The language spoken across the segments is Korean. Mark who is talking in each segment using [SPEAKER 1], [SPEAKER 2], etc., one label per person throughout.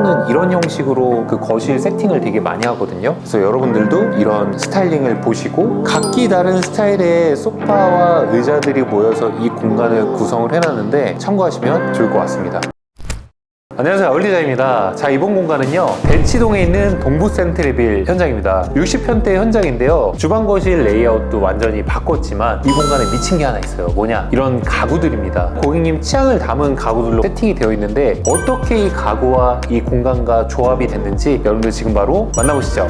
[SPEAKER 1] 회사에서는 이런 형식으로 그 거실 세팅을 되게 많이 하거든요. 그래서 여러분들도 이런 스타일링을 보시고 각기 다른 스타일의 소파와 의자들이 모여서 이 공간을 구성을 해놨는데 참고하시면 좋을 것 같습니다. 안녕하세요. 얼리자입니다. 자 이번 공간은요 대치동에 있는 동부센트레빌 현장입니다. 60평대 현장인데요 주방 거실 레이아웃도 완전히 바꿨지만 이 공간에 미친 게 하나 있어요. 뭐냐? 이런 가구들입니다. 고객님 취향을 담은 가구들로 세팅이 되어 있는데 어떻게 이 가구와 이 공간과 조합이 됐는지 여러분들 지금 바로 만나보시죠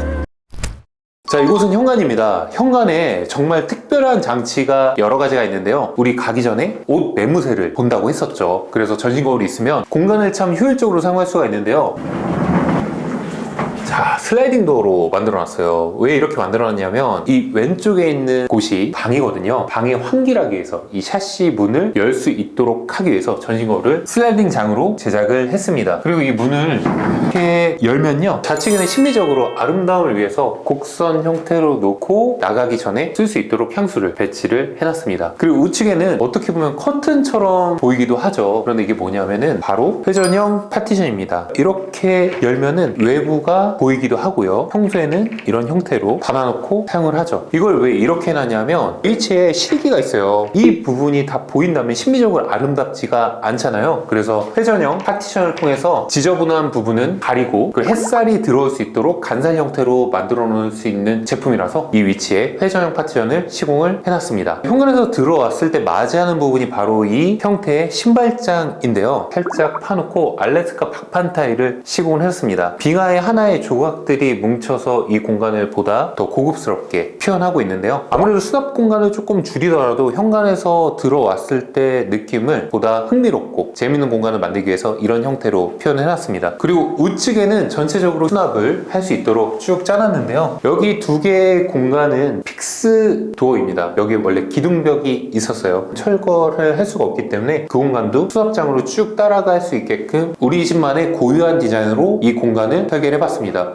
[SPEAKER 1] 자, 이곳은 현관입니다. 현관에 정말 특별한 장치가 여러 가지가 있는데요. 우리 가기 전에 옷 매무새를 본다고 했었죠. 그래서 전신 거울이 있으면 공간을 참 효율적으로 사용할 수가 있는데요. 자, 슬라이딩 도어로 만들어 놨어요. 왜 이렇게 만들어 놨냐면 이 왼쪽에 있는 곳이 방이거든요. 방에 환기하기 위해서 이 샤시 문을 열 수 있도록 하기 위해서 전신 거울을 슬라이딩 장으로 제작을 했습니다. 그리고 이 문을 이렇게 열면요. 좌측에는 심리적으로 아름다움을 위해서 곡선 형태로 놓고 나가기 전에 쓸 수 있도록 향수를 배치를 해놨습니다. 그리고 우측에는 어떻게 보면 커튼처럼 보이기도 하죠. 그런데 이게 뭐냐면은 바로 회전형 파티션입니다. 이렇게 열면은 외부가 보이 기도 하고요. 평소에는 이런 형태로 닫아놓고 사용을 하죠. 이걸 왜 이렇게 해놨냐면 일체에 실기가 있어요. 이 부분이 다 보인다면 심리적으로 아름답지가 않잖아요. 그래서 회전형 파티션을 통해서 지저분한 부분은 가리고 그 햇살이 들어올 수 있도록 간살 형태로 만들어 놓을 수 있는 제품이라서 이 위치에 회전형 파티션을 시공을 해놨습니다. 현관에서 들어왔을 때 맞이하는 부분이 바로 이 형태의 신발장인데요. 살짝 파놓고 알래스카 박판 타일을 시공을 했습니다. 빙하의 하나의 조각 들이 뭉쳐서 이 공간을 보다 더 고급스럽게 표현하고 있는데요. 아무래도 수납 공간을 조금 줄이더라도 현관에서 들어왔을 때 느낌을 보다 흥미롭고 재밌는 공간을 만들기 위해서 이런 형태로 표현해놨습니다. 그리고 우측에는 전체적으로 수납을 할 수 있도록 쭉 짜놨는데요. 여기 두 개의 공간은 픽스 도어입니다. 여기 원래 기둥벽이 있었어요. 철거를 할 수가 없기 때문에 그 공간도 수납장으로 쭉 따라갈 수 있게끔 우리 집만의 고유한 디자인으로 이 공간을 설계를 해봤습니다.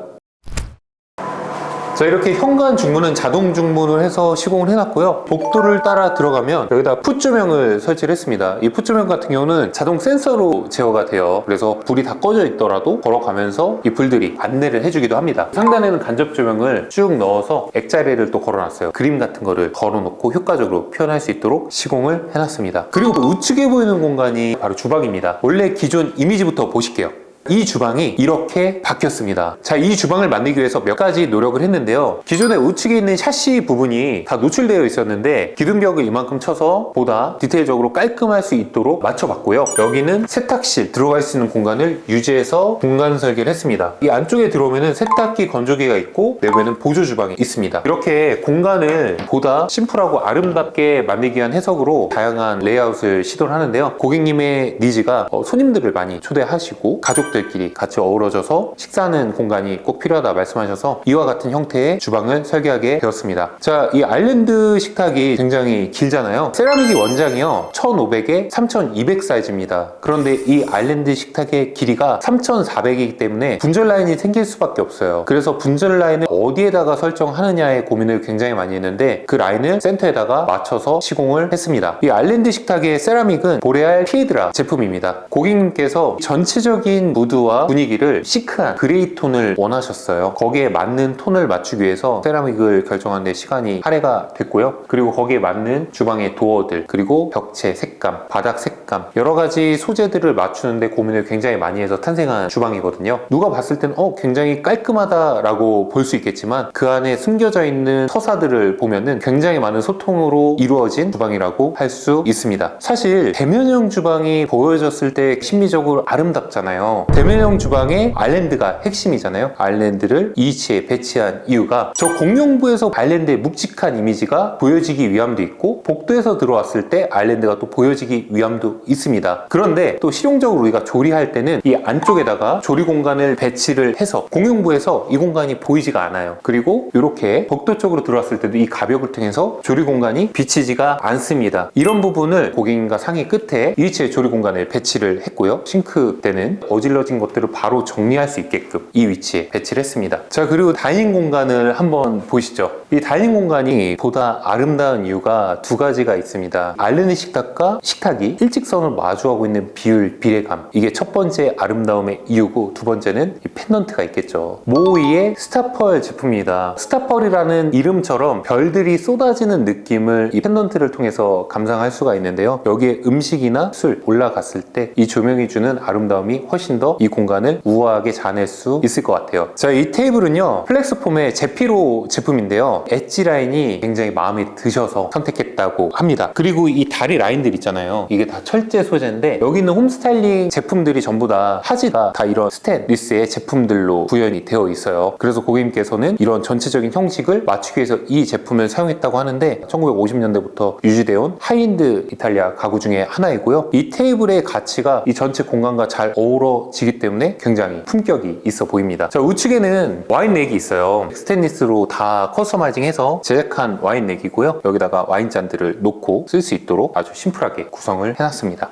[SPEAKER 1] 자 이렇게 현관 중문은 자동 중문을 해서 시공을 해놨고요. 복도를 따라 들어가면 여기다 풋조명을 설치를 했습니다. 이 풋조명 같은 경우는 자동 센서로 제어가 돼요. 그래서 불이 다 꺼져 있더라도 걸어가면서 이 불들이 안내를 해주기도 합니다. 상단에는 간접 조명을 쭉 넣어서 액자리를 또 걸어놨어요. 그림 같은 거를 걸어놓고 효과적으로 표현할 수 있도록 시공을 해놨습니다. 그리고 우측에 보이는 공간이 바로 주방입니다. 원래 기존 이미지부터 보실게요 이 주방이 이렇게 바뀌었습니다. 자, 이 주방을 만들기 위해서 몇 가지 노력을 했는데요. 기존에 우측에 있는 샤시 부분이 다 노출되어 있었는데 기둥벽을 이만큼 쳐서 보다 디테일적으로 깔끔할 수 있도록 맞춰봤고요. 여기는 세탁실 들어갈 수 있는 공간을 유지해서 공간 설계를 했습니다. 이 안쪽에 들어오면 세탁기 건조기가 있고 내부에는 보조 주방이 있습니다. 이렇게 공간을 보다 심플하고 아름답게 만들기 위한 해석으로 다양한 레이아웃을 시도를 하는데요. 고객님의 니즈가 어, 손님들을 많이 초대하시고 가족 가족들끼리 같이 어우러져서 식사하는 공간이 꼭 필요하다 말씀하셔서 이와 같은 형태의 주방을 설계하게 되었습니다. 자, 이 아일랜드 식탁이 굉장히 길잖아요. 세라믹이 원장이요. 1500에 3200 사이즈입니다. 그런데 이 아일랜드 식탁의 길이가 3400이기 때문에 분절 라인이 생길 수밖에 없어요. 그래서 분절 라인을 어디에다가 설정하느냐에 고민을 굉장히 많이 했는데 그 라인을 센터에다가 맞춰서 시공을 했습니다. 이 아일랜드 식탁의 세라믹은 보레알 피에드라 제품입니다. 고객님께서 전체적인 무 드와 분위기를 시크한 그레이 톤을 원하셨어요. 거기에 맞는 톤을 맞추기 위해서 세라믹을 결정하는데 시간이 할애가 됐고요. 그리고 거기에 맞는 주방의 도어들, 그리고 벽체 색감, 바닥 색감, 여러 가지 소재들을 맞추는데 고민을 굉장히 많이 해서 탄생한 주방이거든요. 누가 봤을 땐 어, 굉장히 깔끔하다라고 볼 수 있겠지만 그 안에 숨겨져 있는 서사들을 보면은 굉장히 많은 소통으로 이루어진 주방이라고 할 수 있습니다. 사실 대면형 주방이 보여졌을 때 심리적으로 아름답잖아요. 대면형 주방의 아일랜드가 핵심이잖아요. 아일랜드를 이 위치에 배치한 이유가 저 공용부에서 아일랜드의 묵직한 이미지가 보여지기 위함도 있고 복도에서 들어왔을 때 아일랜드가 또 보여지기 위함도 있습니다. 그런데 또 실용적으로 우리가 조리할 때는 이 안쪽에다가 조리 공간을 배치를 해서 공용부에서 이 공간이 보이지가 않아요. 그리고 이렇게 복도 쪽으로 들어왔을 때도 이 가벽을 통해서 조리 공간이 비치지가 않습니다. 이런 부분을 고객님과 상의 끝에 이 위치에 조리 공간을 배치를 했고요. 싱크 때는 어질 러진 것들을 바로 정리할 수 있게끔 이 위치에 배치를 했습니다. 자 그리고 다이닝 공간을 한번 보시죠. 이이 다이닝 공간이 보다 아름다운 이유가 두 가지가 있습니다. 알르니 식탁과 식탁이 일직선을 마주하고 있는 비율, 비례감. 이게 첫 번째 아름다움의 이유고 두 번째는 이 펜던트가 있겠죠. 모이의 스타펄 제품입니다. 스타펄이라는 이름처럼 별들이 쏟아지는 느낌을 이 펜던트를 통해서 감상할 수가 있는데요. 여기에 음식이나 술 올라갔을 때 이 조명이 주는 아름다움이 훨씬 더 이 공간을 우아하게 자낼 수 있을 것 같아요. 자, 이 테이블은요. 플렉스폼의 제피로 제품인데요. 엣지 라인이 굉장히 마음에 드셔서 선택했다고 합니다. 그리고 이 다리 라인들 있잖아요. 이게 다 철제 소재인데 여기 있는 홈스타일링 제품들이 전부 다 하지가 다 이런 스테인리스의 제품들로 구현이 되어 있어요. 그래서 고객님께서는 이런 전체적인 형식을 맞추기 위해서 이 제품을 사용했다고 하는데 1950년대부터 유지되어 온 하이엔드 이탈리아 가구 중에 하나이고요. 이 테이블의 가치가 이 전체 공간과 잘 어우러지기 때문에 굉장히 품격이 있어 보입니다. 자, 우측에는 와인 렉이 있어요. 스테인리스로 다 커스 터마이징해서 제작한 와인 렉이고요. 여기다가 와인 잔들을 놓고 쓸 수 있도록 아주 심플하게 구성을 해놨습니다.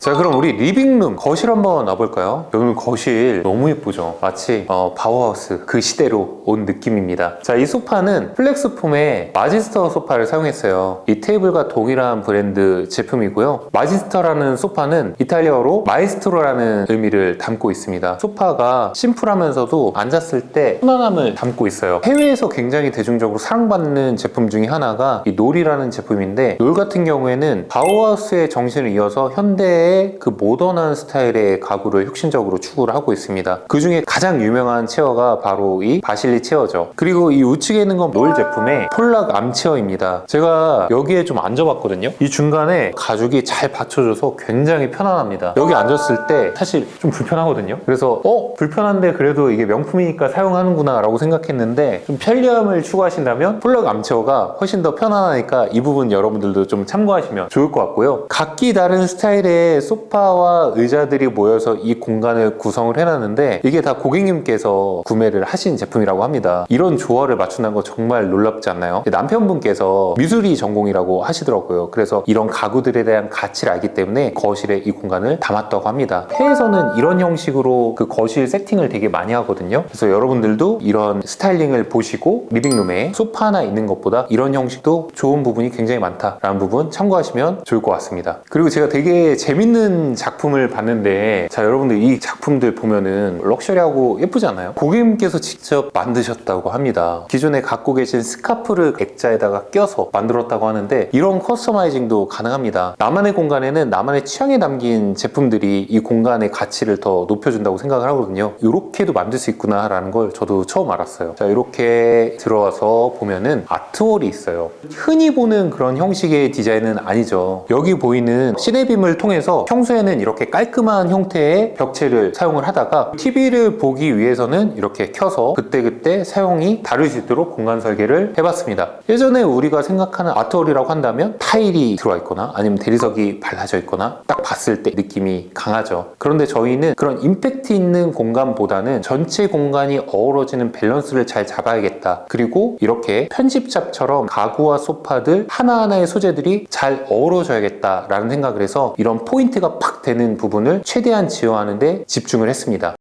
[SPEAKER 1] 자 그럼 우리 리빙룸 거실 한번 와볼까요? 여러분 거실 너무 예쁘죠? 마치 어, 바우하우스 그 시대로 온 느낌입니다. 자 이 소파는 플렉스폼의 마지스터 소파를 사용했어요. 이 테이블과 동일한 브랜드 제품이고요. 마지스터라는 소파는 이탈리아어로 마이스트로라는 의미를 담고 있습니다. 소파가 심플하면서도 앉았을 때 편안함을 담고 있어요. 해외에서 굉장히 대중적으로 사랑받는 제품 중에 하나가 이 놀이라는 제품인데 놀 같은 경우에는 바우하우스의 정신을 이어서 현대의 그 모던한 스타일의 가구를 혁신적으로 추구를 하고 있습니다. 그 중에 가장 유명한 체어가 바로 이 바실리 체어죠. 그리고 이 우측에 있는 건롤 제품의 폴락 암 체어입니다. 제가 여기에 좀 앉아봤거든요. 이 중간에 가죽이 잘 받쳐줘서 굉장히 편안합니다. 여기 앉았을 때 사실 좀 불편하거든요. 그래서 어? 불편한데 그래도 이게 명품이니까 사용하는구나 라고 생각했는데 좀 편리함을 추구하신다면 폴락 암 체어가 훨씬 더 편안하니까 이 부분 여러분들도 좀 참고하시면 좋을 것 같고요. 각기 다른 스타일의 소파와 의자들이 모여서 이 공간을 구성을 해놨는데 이게 다 고객님께서 구매를 하신 제품이라고 합니다. 이런 조화를 맞춘다는 거 정말 놀랍지 않나요? 남편분께서 미술이 전공이라고 하시더라고요. 그래서 이런 가구들에 대한 가치를 알기 때문에 거실에 이 공간을 담았다고 합니다. 해외에서는 이런 형식으로 그 거실 세팅을 되게 많이 하거든요. 그래서 여러분들도 이런 스타일링을 보시고 리빙룸에 소파 하나 있는 것보다 이런 형식도 좋은 부분이 굉장히 많다라는 부분 참고하시면 좋을 것 같습니다. 그리고 제가 되게 재밌는 작품을 봤는데 자 여러분들 이 작품들 보면은 럭셔리하고 예쁘지 않아요? 고객님께서 직접 만드셨다고 합니다. 기존에 갖고 계신 스카프를 액자에다가 껴서 만들었다고 하는데 이런 커스터마이징도 가능합니다. 나만의 공간에는 나만의 취향에 담긴 제품들이 이 공간의 가치를 더 높여준다고 생각을 하거든요. 이렇게도 만들 수 있구나 라는 걸 저도 처음 알았어요. 자 이렇게 들어와서 보면은 아트월이 있어요. 흔히 보는 그런 형식의 디자인은 아니죠. 여기 보이는 시네빔을 통해서 평소에는 이렇게 깔끔한 형태의 벽체를 사용을 하다가 TV를 보기 위해서는 이렇게 켜서 그때그때 사용이 있도록 공간 설계를 해봤습니다. 예전에 우리가 생각하는 아트월이라고 한다면 타일이 들어와 있거나 아니면 대리석이 발라져 있거나 딱 봤을 때 느낌이 강하죠. 그런데 저희는 그런 임팩트 있는 공간보다는 전체 공간이 어우러지는 밸런스를 잘 잡아야겠다. 그리고 이렇게 편집잡처럼 가구와 소파들 하나하나의 소재들이 잘 어우러져야겠다라는 생각을 해서 이런 포인트 가 팍 되는 부분을 최대한 지어하는데 집중을 했습니다.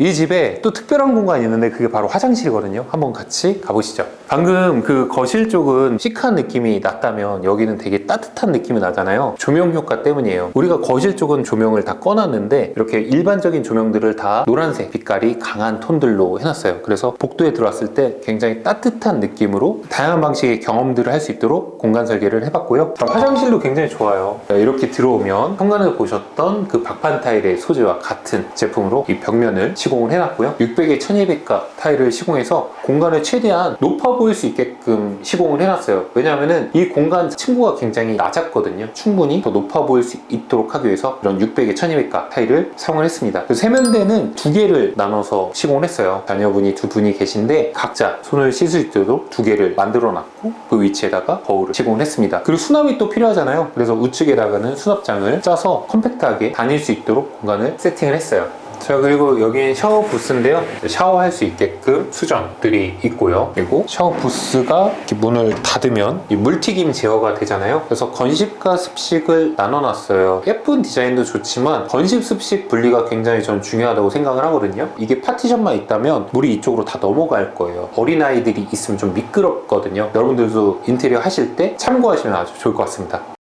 [SPEAKER 1] 이 집에 또 특별한 공간이 있는데 그게 바로 화장실이거든요. 한번 같이 가보시죠. 방금 그 거실 쪽은 시크한 느낌이 났다면 여기는 되게 따뜻한 느낌이 나잖아요. 조명 효과 때문이에요. 우리가 거실 쪽은 조명을 다 꺼놨는데 이렇게 일반적인 조명들을 다 노란색 빛깔이 강한 톤들로 해놨어요. 그래서 복도에 들어왔을 때 굉장히 따뜻한 느낌으로 다양한 방식의 경험들을 할 수 있도록 공간 설계를 해봤고요. 자, 화장실도 굉장히 좋아요. 자, 이렇게 들어오면 현관에서 보셨던 그 박판 타일의 소재와 같은 제품으로 이 벽면을 시공을 해놨고요. 600에 1200가 타일을 시공해서 공간을 최대한 높아 보일 수 있게끔 시공을 해놨어요. 왜냐하면은 이 공간 층고가 굉장히 낮았거든요. 충분히 더 높아 보일 수 있도록 하기 위해서 이런 600에 1200가 타일을 사용을 했습니다. 그 세면대는 두 개를 나눠서 시공을 했어요. 자녀분이 두 분이 계신데 각자 손을 씻을 수 있도록 두 개를 만들어 놨고 그 위치에다가 거울을 시공을 했습니다. 그리고 수납이 또 필요하잖아요. 그래서 우측에다가는 수납장을 짜서 컴팩트하게 다닐 수 있도록 공간을 세팅을 했어요. 자 그리고 여기는 샤워 부스인데요. 샤워할 수 있게끔 수전들이 있고요. 그리고 샤워 부스가 문을 닫으면 이 물튀김 제어가 되잖아요. 그래서 건식과 습식을 나눠놨어요. 예쁜 디자인도 좋지만 건식 습식 분리가 굉장히 전 중요하다고 생각을 하거든요. 이게 파티션만 있다면 물이 이쪽으로 다 넘어갈 거예요. 어린아이들이 있으면 좀 미끄럽거든요. 여러분들도 인테리어 하실 때 참고하시면 아주 좋을 것 같습니다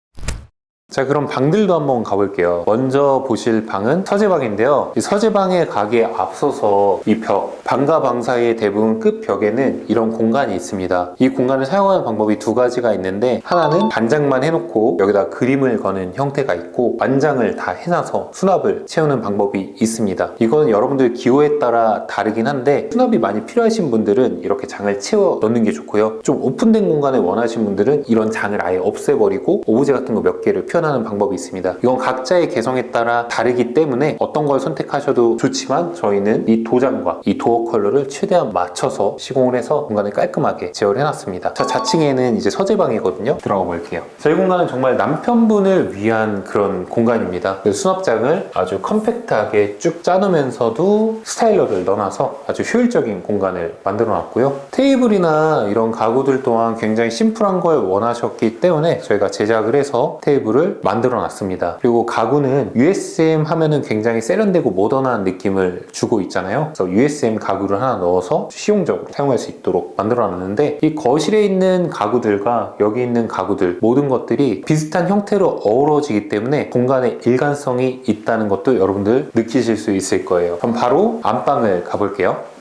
[SPEAKER 1] 자 그럼 방들도 한번 가볼게요. 먼저 보실 방은 서재방인데요. 이 서재방에 가기에 앞서서 이 벽 방과 방 사이의 대부분 끝 벽에는 이런 공간이 있습니다. 이 공간을 사용하는 방법이 두 가지가 있는데 하나는 단장만 해놓고 여기다 그림을 거는 형태가 있고 완장을 다 해놔서 수납을 채우는 방법이 있습니다. 이거는 여러분들 기호에 따라 다르긴 한데 수납이 많이 필요하신 분들은 이렇게 장을 채워 넣는 게 좋고요. 좀 오픈된 공간을 원하시는 분들은 이런 장을 아예 없애버리고 오브제 같은 거 몇 개를 표현하는 방법이 있습니다. 이건 각자의 개성에 따라 다르기 때문에 어떤 걸 선택하셔도 좋지만 저희는 이 도장과 이 도어 컬러를 최대한 맞춰서 시공을 해서 공간을 깔끔하게 제어를 해놨습니다. 자 좌측에는 이제 서재방이거든요. 들어가 볼게요. 저희 공간은 정말 남편분을 위한 그런 공간입니다. 그 수납장을 아주 컴팩트하게 쭉 짜놓으면서도 스타일러를 넣어놔서 아주 효율적인 공간을 만들어 놨고요. 테이블이나 이런 가구들 또한 굉장히 심플한 걸 원하셨기 때문에 저희가 제작을 해서 테이블을 만들어 놨습니다. 그리고 가구는 USM 하면은 굉장히 세련되고 모던한 느낌을 주고 있잖아요. 그래서 USM 가구를 하나 넣어서 실용적으로 사용할 수 있도록 만들어 놨는데 이 거실에 있는 가구들과 여기 있는 가구들 모든 것들이 비슷한 형태로 어우러지기 때문에 공간에 일관성이 있다는 것도 여러분들 느끼실 수 있을 거예요. 그럼 바로 안방을 가볼게요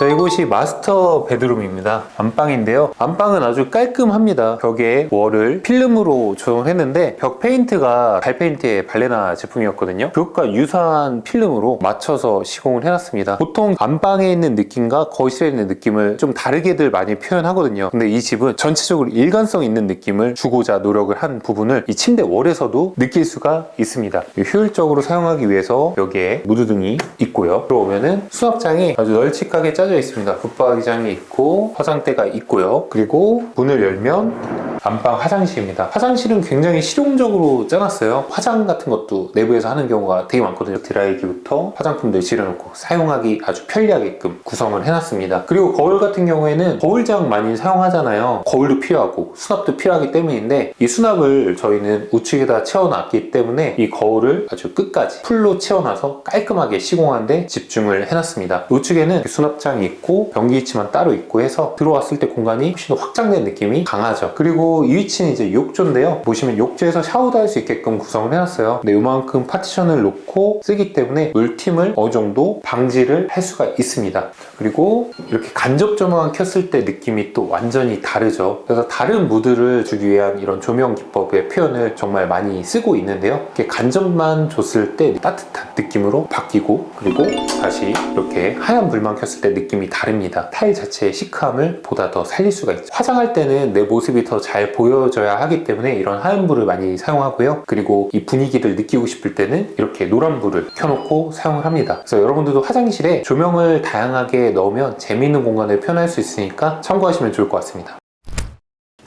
[SPEAKER 1] 자, 이곳이 마스터 베드룸입니다. 안방인데요. 안방은 아주 깔끔합니다. 벽에 월을 필름으로 조정했는데 벽 페인트가 달페인트의 발레나 제품이었거든요. 그것과 유사한 필름으로 맞춰서 시공을 해놨습니다. 보통 안방에 있는 느낌과 거실에 있는 느낌을 좀 다르게들 많이 표현하거든요. 근데 이 집은 전체적으로 일관성 있는 느낌을 주고자 노력을 한 부분을 이 침대 월에서도 느낄 수가 있습니다. 효율적으로 사용하기 위해서 여기에 무드등이 있고요. 들어오면은 수납장이 아주 널찍하게 짜져 있습니다. 붙박이장이 있고 화장대가 있고요. 그리고 문을 열면 안방 화장실입니다. 화장실은 굉장히 실용적으로 짜놨어요. 화장 같은 것도 내부에서 하는 경우가 되게 많거든요. 드라이기부터 화장품들 실어놓고 사용하기 아주 편리하게끔 구성을 해놨습니다. 그리고 거울 같은 경우에는 거울장 많이 사용하잖아요. 거울도 필요하고 수납도 필요하기 때문인데 이 수납을 저희는 우측에다 채워놨기 때문에 이 거울을 아주 끝까지 풀로 채워놔서 깔끔하게 시공하는데 집중을 해놨습니다. 우측에는 수납장이 있고 변기 위치만 따로 있고 해서 들어왔을 때 공간이 훨씬 더 확장된 느낌이 강하죠. 그리고 이 위치는 이제 욕조인데요. 보시면 욕조에서 샤워도 할 수 있게끔 구성을 해놨어요. 근데 이만큼 파티션을 놓고 쓰기 때문에 물팀을 어느 정도 방지를 할 수가 있습니다. 그리고 이렇게 간접 조명을 켰을 때 느낌이 또 완전히 다르죠. 그래서 다른 무드를 주기 위한 이런 조명 기법의 표현을 정말 많이 쓰고 있는데요. 이렇게 간접만 줬을 때 따뜻한 느낌으로 바뀌고 그리고 다시 이렇게 하얀 불만 켰을 때 느낌이 다릅니다. 타일 자체의 시크함을 보다 더 살릴 수가 있죠. 화장할 때는 내 모습이 더잘 보여져야 하기 때문에 이런 하얀 불을 많이 사용하고요. 그리고 이 분위기를 느끼고 싶을 때는 이렇게 노란 불을 켜놓고 사용을 합니다. 그래서 여러분들도 화장실에 조명을 다양하게 넣으면 재미있는 공간을 표현할 수 있으니까 참고하시면 좋을 것 같습니다.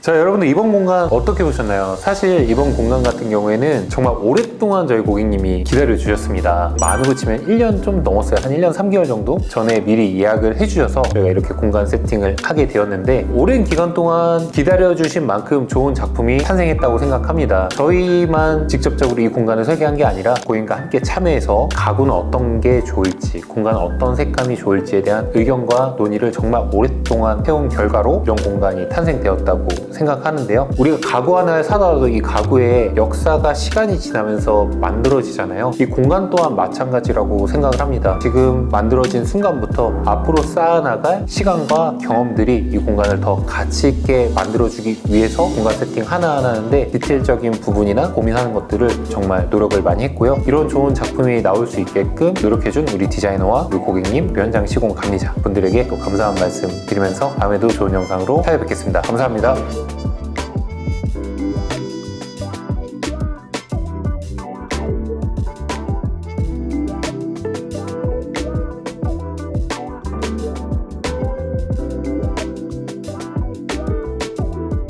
[SPEAKER 1] 자 여러분들 이번 공간 어떻게 보셨나요? 사실 이번 공간 같은 경우에는 정말 오랫동안 저희 고객님이 기다려 주셨습니다. 많은 치면 1년 좀 넘었어요. 한 1년 3개월 정도 전에 미리 예약을 해주셔서 저희가 이렇게 공간 세팅을 하게 되었는데 오랜 기간 동안 기다려 주신 만큼 좋은 작품이 탄생했다고 생각합니다. 저희만 직접적으로 이 공간을 설계한 게 아니라 고객님과 함께 참여해서 가구는 어떤 게 좋을지 공간은 어떤 색감이 좋을지에 대한 의견과 논의를 정말 오랫동안 해온 결과로 이런 공간이 탄생되었다고 생각하는데요. 우리가 가구 하나를 사더라도 이 가구의 역사가 시간이 지나면서 만들어지잖아요. 이 공간 또한 마찬가지라고 생각을 합니다. 지금 만들어진 순간부터 앞으로 쌓아나갈 시간과 경험들이 이 공간을 더 가치 있게 만들어주기 위해서 공간 세팅 하나하나 하는데 디테일적인 부분이나 고민하는 것들을 정말 노력을 많이 했고요. 이런 좋은 작품이 나올 수 있게끔 노력해준 우리 디자이너와 우리 고객님, 현장 시공 감리자 분들에게 또 감사한 말씀 드리면서 다음에도 좋은 영상으로 찾아뵙겠습니다. 감사합니다.